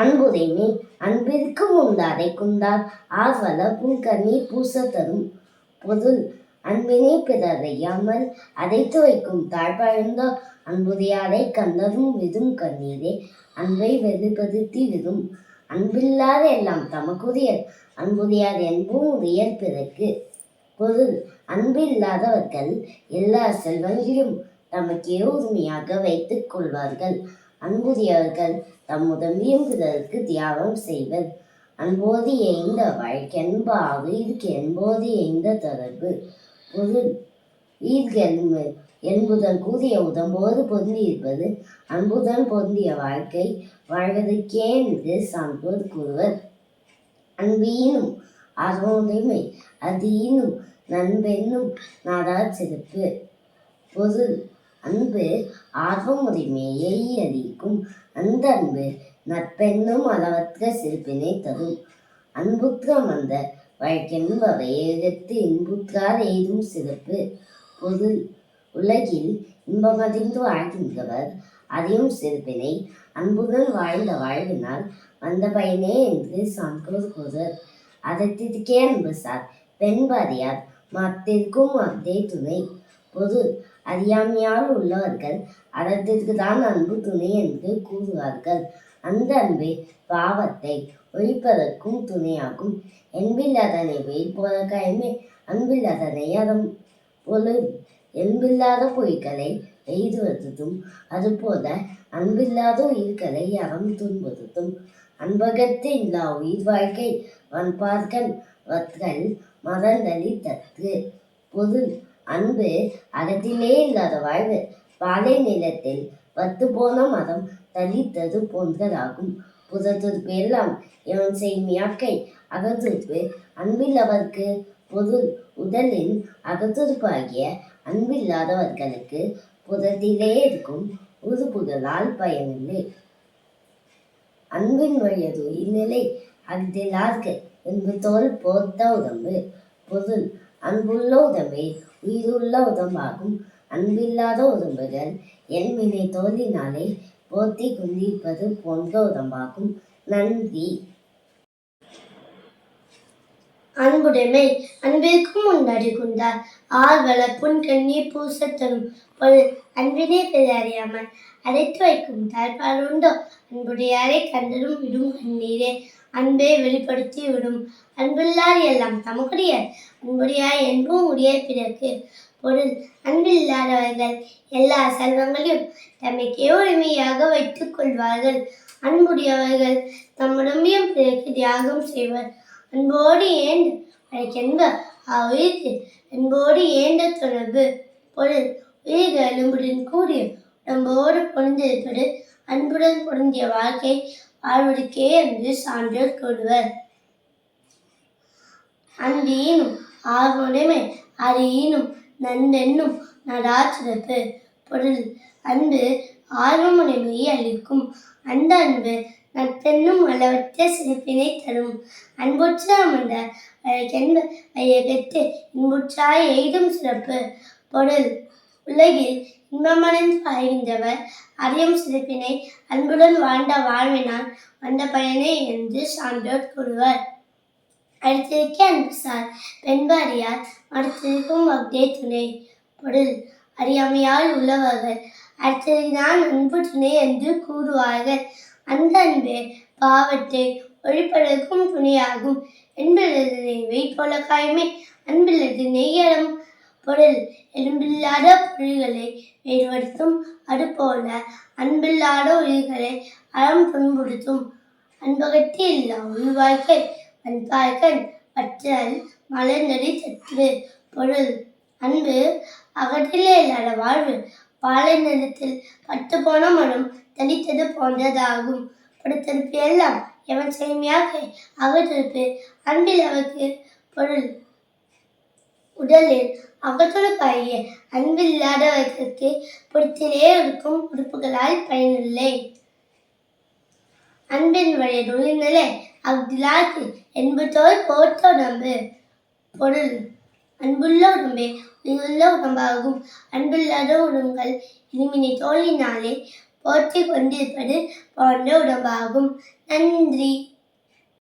அன்புடைமை அன்பிற்கு உண்டாரை குந்தார். ஆர்வல புன்கண்ணீர் பூச தரும் பொருள் அன்பினை பிறரையாமல் அடைத்து வைக்கும் தாழ்பழந்த அன்புடையாரை கண்டதும் விதும் கண்ணீரே அன்பை வெளிப்படுத்தி விடும் அன்பில்லாத எல்லாம் தமக்குரியர். அன்புடையார் என்பும் உரியர் பிறகு பொருள் அன்பில்லாதவர்கள் எல்லா செல்வங்களையும் தமக்கே உரிமையாக வைத்துக் கொள்வார்கள். அன்புடையவர்கள் தம் உதவியும் தியாகம் செய்வர். அன்போது எய்ந்த வாழ்க்கென்பாக இதுக்கு என்போது எய்ந்த தொடர்பு. பொருள் ஈர்கென்பு என்புதன் கூறிய உடம்போடு பொருந்தியிருப்பது. அன்புடன் பொருந்திய வாழ்க்கை வாழ்வதற்கே என்று சான்றோர் கூறுவர். அன்பீனும் அறமுடைமை அதீனும் நண்பென்னும் நாடா சிறப்பு பொருள் அன்பு ஆர்வம் உரிமையை அறிவிக்கும் அந்த அன்பு நற்பெண்ணும் அளவற்ற சிறப்பினை தரும். அன்புற்ற வந்த வழக்கென்பவை எழுத்து இன்புற்றார் எய்தும் சிறப்பு. பொருள் உலகில் இன்பமதிந்து வாழ்கின்றவர் அறியும் சிறப்பினை. அன்புடன் வாழ்ந்த வாழ்வினால் வந்த பயனே என்று சான்றோர் கூறர் அதற்கே அன்பு சார் பெண்பாரியார் மத்திற்கும் அத்தே துணை. பொது அறியாமையால் உள்ளவர்கள் அறத்திற்கு தான் அன்பு துணை என்று கூறுவார்கள். அந்த அன்பே பாவத்தை ஒழிப்பதற்கும் துணையாகும். என்பில்லாதனை வெயில் போல கைமே அன்பில்லாதனை அறம் பொருள் என்பில்லாத பொய்களை எய்துவதும் அதுபோல அன்பில்லாத உயிர்களை அறம் துன்பதும் அன்பகத்து இல்லா உயிர் வாழ்க்கை வன்பார்கள் வத்கள் மதந்தளி தற்று பொருள் அன்பு அகத்திலே இல்லாத வாழ்வு. பாலை நிலத்தில் வத்து போன மரம் தளித்தது போன்றதாகும். புறத்துறுப்பு எல்லாம் இவன் செய்மியாக்கை அகத்துறுப்பு அன்பில்லவர்க்கு பொருள் உடலின் அகத்துறுப்பாகிய அன்பில்லாதவர்களுக்கு புறத்திலே இருக்கும் உறுப்புகளால் பயனில்லை. அன்பின் வழியது இந்நிலை அஃதிலார்க்கு என்பு தோல் போர்த்த உடம்பு பொருள் அன்புள்ள உடம்பே உயிருள்ள உடம்பாகும் அன்பில்லாத உடம்புகள் என்மினை தோலினாலே போத்தி குந்திப்பது போன்ற உடம்பாகும் நன்றி. அன்புடைமை அன்பிற்கும் உண்டாடி கொண்டார் ஆர்வல புன் கண்ணீர் பூசத் தரும் பொருள் அன்பினை பெற அடைத்து வைக்கும் தாய்ப்பால் உண்டோ? அன்புடையாரை கண்டரும் விடும் கண்ணீரே. அன்பை வெளிப்படுத்தி விடும் அன்பில்லார் எல்லாம் தமக்குடைய அன்புடையார் என்பும் உடைய பிறகு பொருள். அன்பில்லாதவர்கள் எல்லா செல்வங்களையும் தமக்கே உரிமையாக வைத்துக் கொள்வார்கள். அன்புடையவர்கள் தம்முடமையும் பிறகு தியாகம் செய்வர். அன்போடு ஏந்த அழைக்கென்ப அவ்வுயிர்க்கு அன்போடு ஏந்த தொடர்பு. பொருள். உயிர்கள் அன்புடன் கூடிய உடம்போடு பொருந்திருப்பது அன்புடன் பொருந்திய வாழ்க்கை அவருக்கே என்று சான்றோர் கூறுவர். அன்பீனும் ஆர்வமுடைமை அறியினும் நன்றென்னும் நடாச்சிறப்பு. பொருள் அன்பு ஆர்வமுடைமையை அளிக்கும். அந்த அன்பு நட்பென்னும் அளவற்ற சிறப்பினை தரும். அன்புற்றாம் என்ற வழக்கென்ப வையகத்து இன்புற்றாய் எய்தும் சிறப்பு. பொருள் உலகில் இன்பமடைந்து வாழ்கின்றவர் அறியும் சிறப்பினை அன்புடன் வாழ்ந்த வாழ்வினால் வந்த பயனே என்று சான்றோர் கூறுவர். அடுத்திருக்க அன்பு சார். பெண்பு அறியார். மறுத்திருக்கும் அப்படியே துணை. பொருள். அறியாமையால் உள்ளவர்கள் அடுத்ததுதான் அன்பு துணை என்று கூறுவார்கள். அந்த அன்பே பாவத்தை ஒழிப்பதற்கும் துணையாகும். என்பதனை போல காயமே. அன்பில்லது நெய்யடம் பொருள் எலும்பில்லாத பொருள்களை வேறுபடுத்தும். அதுபோல அன்பில்லாத உயிர்களை அறம் துன்புறுத்தும். அன்பகத்தி இல்லா உயிர் வாழ்க்கை பற்றல் மலர்ந்தடி சற்று பொருள் அன்பு அகற்றிலே இல்லாத வாழ்வு பாலை நிலத்தில் பட்டு போன மனம் தனித்தது போன்றதாகும். படுத்திருப்பு எல்லாம் எவன் செய்மையாக? அகற்றிருப்பு அன்பில் அவருக்கு பொருள். உடலில் அகத்துடுப்பாகிய அன்பில்லாதவர்களுக்கு பொறுத்திலே இருக்கும் உறுப்புகளால் பயனில்லை. அன்பின் வழி நுழைநிலை அஃதிலாக்கு என்பதோர் போர்த்த உடம்பு. பொருள். அன்புள்ள உடம்பே உயிருள்ள உடம்பாகும். அன்பில்லாத உடம்புகள் இனிமினை தோழினாலே போற்றி கொண்டிருப்பது போன்ற உடம்பாகும். நன்றி.